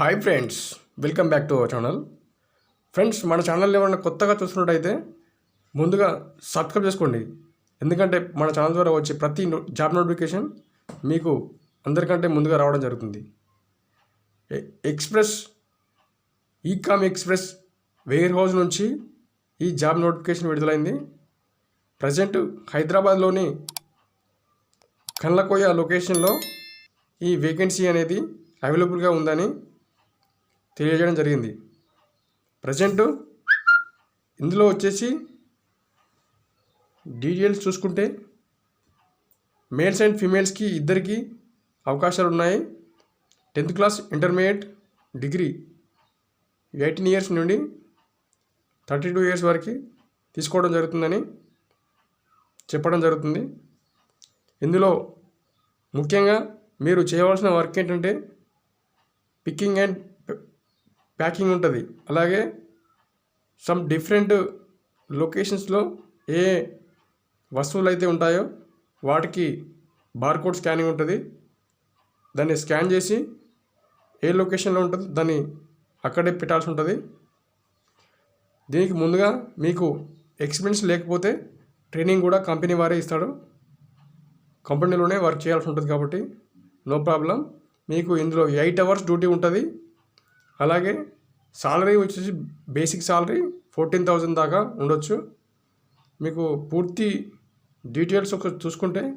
Hi friends welcome back to our channel friends మన channel ఏమైనా కొత్తగా చూస్తున్నట్టయితే ముందుగా సబ్స్క్రైబ్ చేసుకోండి. ఎందుకంటే మన ఛానల్ ద్వారా వచ్చే ప్రతి జాబ్ నోటిఫికేషన్ మీకు అందరికంటే ముందుగా రావడం జరుగుతుంది. ఎ- Express e-com express warehouse నుంచి ఈ జాబ్ నోటిఫికేషన్ విడుదలైంది. ప్రజెంట్ హైదరాబాద్లోని కళ్ళకోయ లొకేషన్లో ఈ వేకెన్సీ అనేది అవైలబుల్గా ఉందని తెలియజేయడం జరిగింది. ప్రజెంట్ ఇందులో వచ్చేసి డీటెయిల్స్ చూసుకుంటే మేల్స్ అండ్ ఫీమేల్స్కి ఇద్దరికి అవకాశాలు ఉన్నాయి tenth class intermediate degree eighteen years నుండి థర్టీ టూ ఇయర్స్ వరకు తీసుకోవడం జరుగుతుందని చెప్పడం జరుగుతుంది. ఇందులో ముఖ్యంగా మీరు చేయవలసిన వర్క్ ఏంటంటే పికింగ్ అండ్ ప్యాకింగ్ ఉంటుంది. అలాగే సమ్ డిఫరెంట్ లొకేషన్స్లో ఏ వస్తువులు అయితే ఉంటాయో వాటికి బార్కోడ్ స్కానింగ్ ఉంటుంది. దాన్ని స్కాన్ చేసి ఏ లొకేషన్లో ఉంటుందో దాన్ని అక్కడే పెట్టాల్సి ఉంటుంది. దీనికి ముందుగా మీకు ఎక్స్పీరియన్స్ లేకపోతే ట్రైనింగ్ కూడా కంపెనీ వారే ఇస్తాడు. కంపెనీలోనే వర్క్ చేయాల్సి ఉంటుంది కాబట్టి నో ప్రాబ్లం. మీకు ఇందులో ఎయిట్ అవర్స్ డ్యూటీ ఉంటుంది. అలాగే సాలరీ వచ్చేసి బేసిక్ సాలరీ ఫోర్టీన్ థౌజండ్ దాకా ఉండొచ్చు. మీకు పూర్తి డీటెయిల్స్ ఒక చూసుకుంటే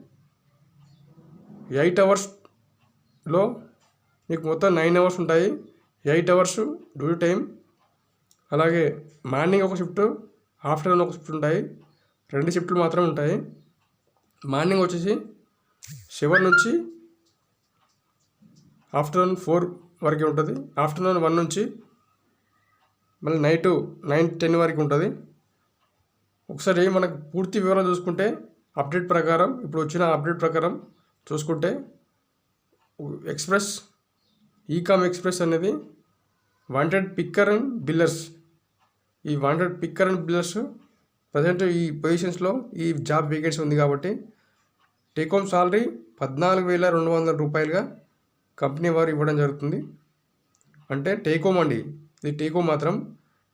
ఎయిట్ అవర్స్లో మీకు మొత్తం నైన్ అవర్స్ ఉంటాయి. ఎయిట్ అవర్స్ డ్యూటీ టైం అలాగే మార్నింగ్ ఒక షిఫ్ట్ ఆఫ్టర్నూన్ ఒక షిఫ్ట్ ఉంటాయి. రెండు షిఫ్ట్లు మాత్రం ఉంటాయి. మార్నింగ్ వచ్చేసి సెవెన్ నుంచి ఆఫ్టర్నూన్ ఫోర్ వరకే ఉంటుంది. ఆఫ్టర్నూన్ వన్ నుంచి మళ్ళీ నైట్ నైన్ టెన్ వరకు ఉంటుంది. ఒకసారి మనకు పూర్తి వివరాలు చూసుకుంటే అప్డేట్ ప్రకారం ఇప్పుడు వచ్చిన అప్డేట్ ప్రకారం చూసుకుంటే ఎక్స్ప్రెస్ ఈకామ్ ఎక్స్ప్రెస్ అనేది వాంటెడ్ పిక్కర్ అండ్ బిల్లర్స్ ఈ wanted picker and billers present ఈ పొజిషన్స్లో ఈ జాబ్ వేకెన్సీ ఉంది కాబట్టి టేక్ హోమ్ సాలరీ పద్నాలుగు వేల రెండు వందల రూపాయలుగా కంపెనీ వారు ఇవ్వడం జరుగుతుంది. అంటే టేక్ హోమ్ అండి. ఇది టేకో మాత్రం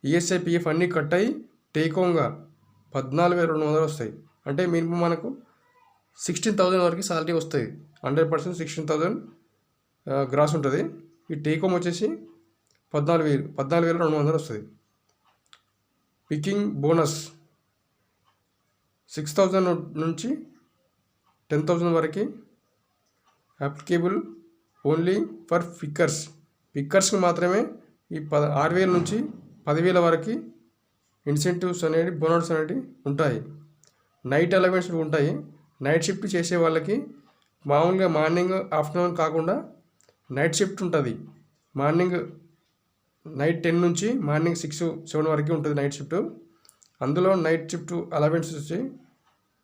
ఈఎస్ఐ పిఎఫ్ అన్నీ కట్ అయ్యి టేకోంగా పద్నాలుగు వేల రెండు వందలు వస్తాయి. అంటే మినిమం మనకు సిక్స్టీన్ థౌజండ్ వరకు సాలరీ వస్తుంది hundred percent sixteen thousand gross ఉంటుంది. ఈ టేకోమ్ వచ్చేసి పద్నాలుగు వేలు పద్నాలుగు వేల రెండు వందలు వస్తుంది పికింగ్ బోనస్ సిక్స్ థౌజండ్ నుంచి టెన్ థౌజండ్ వరకు అప్లికేబుల్ ఓన్లీ ఫర్ పిక్కర్స్ పిక్కర్స్కి మాత్రమే ఈ పద ఆరు వేల నుంచి పదివేల వరకు ఇన్సెంటివ్స్ అనేవి బోనస్ అనేవి ఉంటాయి. నైట్ అలవెన్స్ ఉంటాయి. నైట్ షిఫ్ట్ చేసే వాళ్ళకి మామూలుగా మార్నింగ్ ఆఫ్టర్నూన్ కాకుండా నైట్ షిఫ్ట్ ఉంటుంది. మార్నింగ్ నైట్ టెన్ నుంచి మార్నింగ్ సిక్స్ సెవెన్ వరకు ఉంటుంది నైట్ షిఫ్ట్. అందులో నైట్ షిఫ్ట్ అలవెన్స్ వచ్చి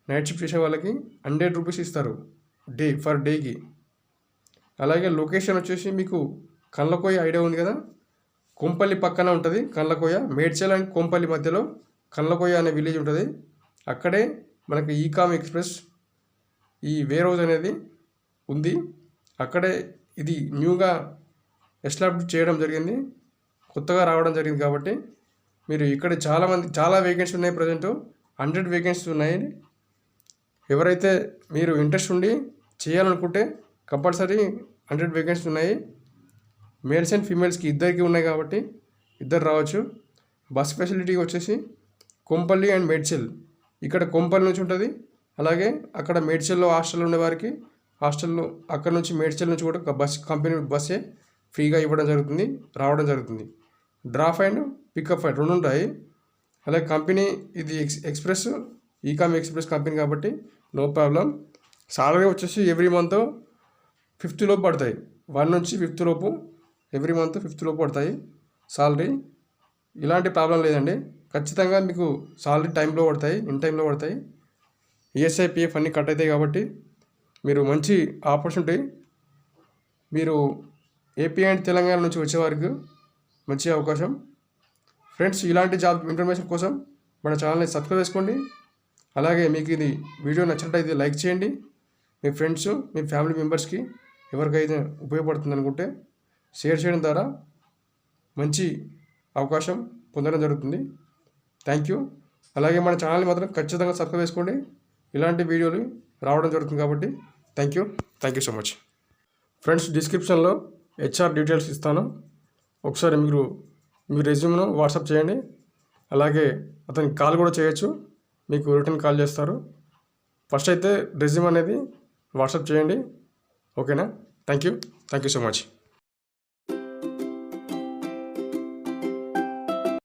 నైట్ షిఫ్ట్ చేసే వాళ్ళకి హండ్రెడ్ రూపీస్ ఇస్తారు డే ఫర్ డేకి. అలాగే లొకేషన్ వచ్చేసి మీకు కళ్ళకోయి ఐడియా ఉంది కదా? కొంపల్లి పక్కన ఉంటుంది కళ్ళకోయ. మేడ్చల్ అండ్ కొంపల్లి మధ్యలో కళ్ళకోయ అనే విలేజ్ ఉంటుంది. అక్కడే మనకి ఈకామ్ ఎక్స్ప్రెస్ ఈ వేరోజ్ అనేది ఉంది. అక్కడే ఇది న్యూగా ఎస్టాబ్లిష్ చేయడం జరిగింది. కొత్తగా రావడం జరిగింది కాబట్టి మీరు ఇక్కడ చాలామంది చాలా వేకెన్సీ ఉన్నాయి ప్రజెంట్. హండ్రెడ్ వేకెన్సీ ఉన్నాయి. ఎవరైతే మీరు ఇంట్రెస్ట్ ఉండి చేయాలనుకుంటే కంపల్సరీ హండ్రెడ్ వేకెన్సీ ఉన్నాయి. మేల్స్ అండ్ ఫీమేల్స్కి ఇద్దరికి ఉన్నాయి కాబట్టి ఇద్దరు రావచ్చు. బస్ ఫెసిలిటీ వచ్చేసి కొంపల్లి అండ్ మేడ్చల్. ఇక్కడ కొంపల్లి నుంచి ఉంటుంది. అలాగే అక్కడ మేడ్చల్లో హాస్టల్ ఉండే వారికి హాస్టల్లో అక్కడ నుంచి మేడ్చల్ నుంచి కూడా ఒక బస్ కంపెనీ బస్సే ఫ్రీగా ఇవ్వడం జరుగుతుంది రావడం జరుగుతుంది. డ్రాప్ అండ్ పికప్ అండ్ రెండు ఉంటాయి. అలాగే కంపెనీ ఇది X express e-com express company కాబట్టి నో ప్రాబ్లం. సాలరీ వచ్చేసి ఎవ్రీ మంత్ ఫిఫ్త్ లోపు పడతాయి. వన్ నుంచి ఫిఫ్త్ లోపు ఎవ్రీ మంత్ ఫిఫ్త్లో పడతాయి. సాలరీ ఇలాంటి ప్రాబ్లం లేదండి. ఖచ్చితంగా మీకు సాలరీ టైంలో పడతాయి ఇన్ టైంలో పడతాయి. ఈఎస్ఐ పిఎఫ్ అన్నీ కట్ అవుతాయి కాబట్టి మీరు మంచి ఆపర్చునిటీ మీరు ఏపీ అండ్ తెలంగాణ నుంచి వచ్చేవారికి మంచి అవకాశం. ఫ్రెండ్స్ ఇలాంటి జాబ్ ఇన్ఫర్మేషన్ కోసం మన ఛానల్ని సబ్స్క్రైబ్ చేసుకోండి. అలాగే మీకు ఇది వీడియో నచ్చినట్టయితే లైక్ చేయండి. మీ ఫ్రెండ్స్ మీ ఫ్యామిలీ మెంబర్స్కి ఎవరికైతే ఉపయోగపడుతుంది అనుకుంటే షేర్ చేయడం ద్వారా మంచి అవకాశం పొందడం జరుగుతుంది. Thank you. అలాగే మన ఛానల్ని మాత్రం ఖచ్చితంగా సబ్స్క్రైబ్ చేసుకోండి. ఇలాంటి వీడియోలు రావడం జరుగుతుంది కాబట్టి thank you. Thank you so much. Friends డిస్క్రిప్షన్లో హెచ్ఆర్ డీటెయిల్స్ ఇస్తాను. ఒకసారి మీరు మీ రెజ్యూమ్ను వాట్సాప్ చేయండి. అలాగే అతనికి కాల్ కూడా చేయొచ్చు. మీకు రిటర్న్ కాల్ చేస్తారు. ఫస్ట్ అయితే రెజ్యూమ్ అనేది వాట్సాప్ చేయండి. ఓకేనా? Thank you. Thank you so much.